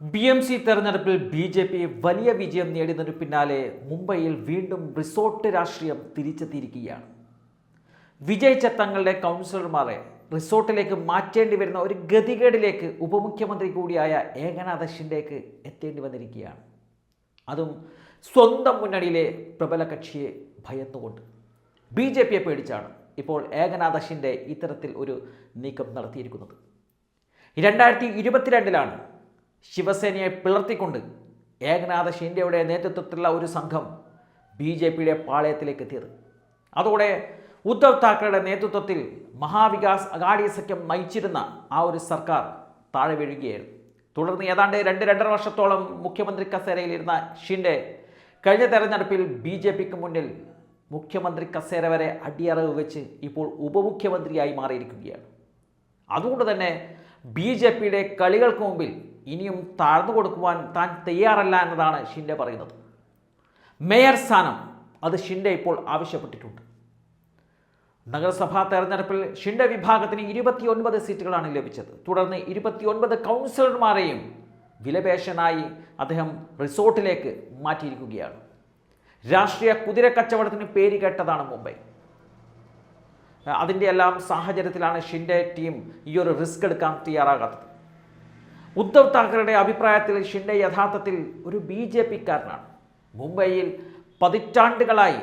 B M C തെരഞ്ഞെടുപ്പിൽ B J P വലിയ വിജയം നേടിയതിനു പിന്നാലെ മുംബൈയിൽ വീണ്ടും റിസോർട്ട് രാഷ്ട്രീയം തിരിച്ചെത്തിയിരിക്കുകയാണ്. വിജയിച്ച തങ്ങളുടെ കൗൺസിലർമാരെ റിസോർട്ടിലേക്ക് മാറ്റേണ്ടി വരുന്ന ഒരു ഗതികേടിലേക്ക് ഉപമുഖ്യമന്ത്രി കൂടിയായ ഏകനാഥ ഷിൻഡേക്ക് എത്തേണ്ടി വന്നിരിക്കുകയാണ്. അതും സ്വന്തം മുന്നണിയിലെ പ്രബല കക്ഷിയെ ഭയന്നുകൊണ്ട്. ബി ജെ പിയെ പേടിച്ചാണ് ഇപ്പോൾ ഏകനാഥ ഷിൻഡെ ഇത്തരത്തിൽ ഒരു നീക്കം നടത്തിയിരിക്കുന്നത്. രണ്ടായിരത്തി ഇരുപത്തിരണ്ടിലാണ് ശിവസേനയെ പിളർത്തിക്കൊണ്ട് ഏകനാഥ ഷിൻഡെയുടെ നേതൃത്വത്തിലുള്ള ഒരു സംഘം ബി ജെ പിയുടെ പാളയത്തിലേക്ക് എത്തിയത്. അതോടെ ഉദ്ധവ് താക്കറെയുടെ നേതൃത്വത്തിൽ മഹാവികാസ് അഗാഡി സഖ്യം നയിച്ചിരുന്ന ആ ഒരു സർക്കാർ താഴെ വീഴുകയായിരുന്നു. തുടർന്ന് ഏതാണ്ട് രണ്ട് രണ്ടര വർഷത്തോളം മുഖ്യമന്ത്രി കസേരയിലിരുന്ന ഷിൻഡെ കഴിഞ്ഞ തെരഞ്ഞെടുപ്പിൽ ബി ജെ പിക്ക് മുന്നിൽ മുഖ്യമന്ത്രി കസേര വരെ അടിയറവ് വെച്ച് ഇപ്പോൾ ഉപമുഖ്യമന്ത്രിയായി മാറിയിരിക്കുകയാണ്. അതുകൊണ്ട് തന്നെ ബി ജെ പിയുടെ കളികൾക്ക് മുമ്പിൽ ഇനിയും താഴ്ന്നു കൊടുക്കുവാൻ താൻ തയ്യാറല്ല എന്നതാണ് ഷിൻഡെ പറയുന്നത്. മേയർ സ്ഥാനം അത് ഷിൻഡെ ഇപ്പോൾ ആവശ്യപ്പെട്ടിട്ടുണ്ട്. നഗരസഭാ തെരഞ്ഞെടുപ്പിൽ ഷിൻഡെ വിഭാഗത്തിന് ഇരുപത്തിയൊൻപത് സീറ്റുകളാണ് ലഭിച്ചത്. തുടർന്ന് ഇരുപത്തിയൊൻപത് കൗൺസിലർമാരെയും വിലപേശനായി അദ്ദേഹം റിസോർട്ടിലേക്ക് മാറ്റിയിരിക്കുകയാണ്. രാഷ്ട്രീയ കുതിര കച്ചവടത്തിന് പേര് കേട്ടതാണ് മുംബൈ. അതിന്റെ എല്ലാം സാഹചര്യത്തിലാണ് ഷിൻഡെ ടീം ഈ ഒരു റിസ്ക് എടുക്കാൻ തയ്യാറാകാത്തത്. ഉദ്ധവ് താക്കറെയുടെ അഭിപ്രായത്തിൽ ഷിൻഡെ യഥാർത്ഥത്തിൽ ഒരു ബി ജെ പിക്കാരനാണ്. മുംബൈയിൽ പതിറ്റാണ്ടുകളായി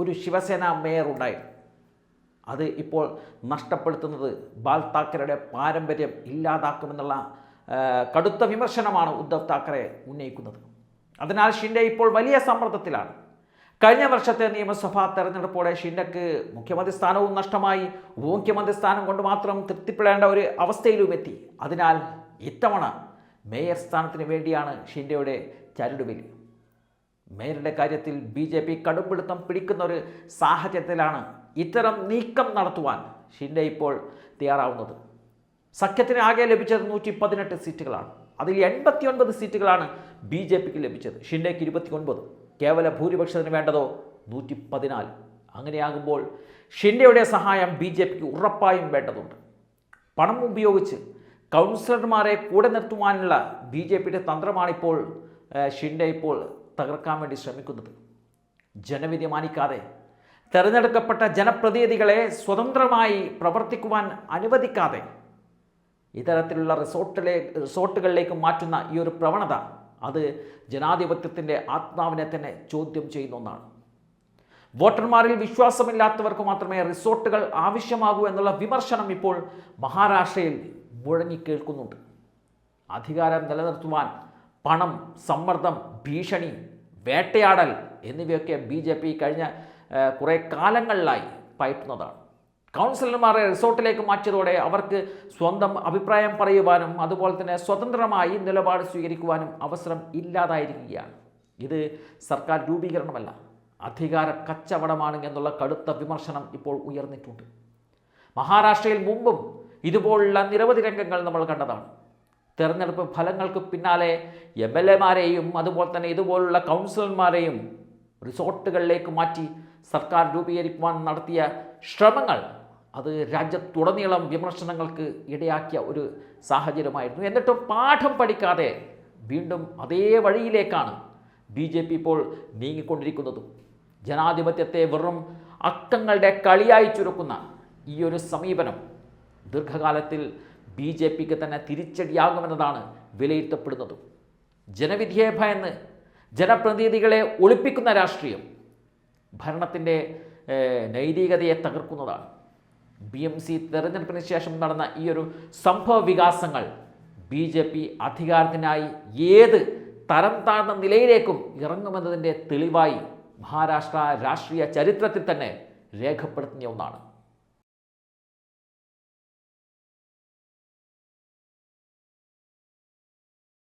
ഒരു ശിവസേന മേയർ ഉണ്ടായിരുന്നു. അത് ഇപ്പോൾ നഷ്ടപ്പെടുത്തുന്നത് ബാൽ താക്കറെയുടെ പാരമ്പര്യം ഇല്ലാതാക്കുമെന്നുള്ള കടുത്ത വിമർശനമാണ് ഉദ്ധവ് താക്കറെ ഉന്നയിക്കുന്നത്. അതിനാൽ ഷിൻഡെ ഇപ്പോൾ വലിയ സമ്മർദ്ദത്തിലാണ്. കഴിഞ്ഞ വർഷത്തെ നിയമസഭാ തെരഞ്ഞെടുപ്പോടെ ഷിൻഡക്ക് മുഖ്യമന്ത്രി സ്ഥാനവും നഷ്ടമായി. ഉപമുഖ്യമന്ത്രി സ്ഥാനം കൊണ്ട് മാത്രം തൃപ്തിപ്പെടേണ്ട ഒരു അവസ്ഥയിലും എത്തി അതിനാൽ ഇത്തവണ മേയർ സ്ഥാനത്തിന് വേണ്ടിയാണ് ഷിൻഡയുടെ ചരടുവലി മേയറുടെ കാര്യത്തിൽ ബി ജെ പി കടുംപിടുത്തം പിടിക്കുന്ന ഒരു സാഹചര്യത്തിലാണ് ഇത്തരം നീക്കം നടത്തുവാൻ ഷിൻഡെ ഇപ്പോൾ തയ്യാറാവുന്നത്. സഖ്യത്തിന് ആകെ ലഭിച്ചത് നൂറ്റി പതിനെട്ട് സീറ്റുകളാണ്. അതിൽ എൺപത്തിയൊൻപത് സീറ്റുകളാണ് ബി ജെ പിക്ക് ലഭിച്ചത്. ഷിൻഡേക്ക് ഇരുപത്തിയൊൻപത്. കേവല ഭൂരിപക്ഷത്തിന് വേണ്ടതോ? നൂറ്റി പതിനാല് അങ്ങനെയാകുമ്പോൾ ഷിൻഡയുടെ സഹായം ബി ജെ പിക്ക് ഉറപ്പായും വേണ്ടതുണ്ട്. പണം ഉപയോഗിച്ച് കൗൺസിലർമാരെ കൂടെ നിർത്തുവാനുള്ള ബി ജെ പിയുടെ തന്ത്രമാണിപ്പോൾ ഷിൻഡെ ഇപ്പോൾ തകർക്കാൻ വേണ്ടി ശ്രമിക്കുന്നത്. ജനവിധി മാനിക്കാതെ തെരഞ്ഞെടുക്കപ്പെട്ട ജനപ്രതിനിധികളെ സ്വതന്ത്രമായി പ്രവർത്തിക്കുവാൻ അനുവദിക്കാതെ ഇത്തരത്തിലുള്ള റിസോർട്ടിലെ റിസോർട്ടുകളിലേക്ക് മാറ്റുന്ന ഈ ഒരു പ്രവണത അത് ജനാധിപത്യത്തിന്റെ ആത്മാവിനെ തന്നെ ചോദ്യം ചെയ്യുന്ന ഒന്നാണ്. വോട്ടർമാരിൽ വിശ്വാസമില്ലാത്തവർക്ക് മാത്രമേ റിസോർട്ടുകൾ ആവശ്യമാകൂ എന്നുള്ള വിമർശനം ഇപ്പോൾ മഹാരാഷ്ട്രയിൽ മുഴങ്ങിക്കേൾക്കുന്നുണ്ട് അധികാരം നിലനിർത്തുവാൻ പണം സമ്മർദ്ദം ഭീഷണി വേട്ടയാടൽ എന്നിവയൊക്കെ ബി ജെ പി കഴിഞ്ഞ കുറേ കാലങ്ങളിലായി പയറ്റുന്നതാണ്. കൗൺസിലർമാരെ റിസോർട്ടിലേക്ക് മാറ്റിയതോടെ അവർക്ക് സ്വന്തം അഭിപ്രായം പറയുവാനും അതുപോലെ തന്നെ സ്വതന്ത്രമായി നിലപാട് സ്വീകരിക്കുവാനും അവസരം ഇല്ലാതായിരിക്കുകയാണ്. ഇത് സർക്കാർ രൂപീകരണമല്ല അധികാര കച്ചവടമാണ് എന്നുള്ള കടുത്ത വിമർശനം ഇപ്പോൾ ഉയർന്നിട്ടുണ്ട്. മഹാരാഷ്ട്രയിൽ മുമ്പും ഇതുപോലുള്ള നിരവധി രംഗങ്ങൾ നമ്മൾ കണ്ടതാണ്. തെരഞ്ഞെടുപ്പ് ഫലങ്ങൾക്ക് പിന്നാലെ എം എൽ എമാരെയും അതുപോലെ തന്നെ ഇതുപോലുള്ള കൗൺസിലർമാരെയും റിസോർട്ടുകളിലേക്ക് മാറ്റി സർക്കാർ രൂപീകരിക്കുവാൻ നടത്തിയ ശ്രമങ്ങൾ അത് രാജ്യത്തുടനീളം വിമർശനങ്ങൾക്ക് ഇടയാക്കിയ ഒരു സാഹചര്യമായിരുന്നു. എന്നിട്ടും പാഠം പഠിക്കാതെ വീണ്ടും അതേ വഴിയിലേക്കാണ് ബി ജെ പി ഇപ്പോൾ നീങ്ങിക്കൊണ്ടിരിക്കുന്നതും. ജനാധിപത്യത്തെ വെറും അക്കങ്ങളുടെ കളിയായി ചുരുക്കുന്ന ഈ ഒരു സമീപനം ദീർഘകാലത്തിൽ ബി ജെ പിക്ക് തന്നെ തിരിച്ചടിയാകുമെന്നതാണ് വിലയിരുത്തപ്പെടുന്നതും. ജനവിധിയെ ഭയന്ന് ജനപ്രതിനിധികളെ ഒളിപ്പിക്കുന്ന രാഷ്ട്രീയം ഭരണത്തിന്റെ നൈതികതയെ തകർക്കുന്നതാണ്. ബി എം സി തെരഞ്ഞെടുപ്പിന് ശേഷം നടന്ന ഈ ഒരു സംഭവ വികാസങ്ങൾ ബി ജെ പി അധികാരത്തിനായി ഏത് തരം താഴ്ന്ന നിലയിലേക്കും ഇറങ്ങുമെന്നതിന്റെ തെളിവായി മഹാരാഷ്ട്ര രാഷ്ട്രീയ ചരിത്രത്തിൽ തന്നെ രേഖപ്പെടുത്തുന്ന ഒന്നാണ്.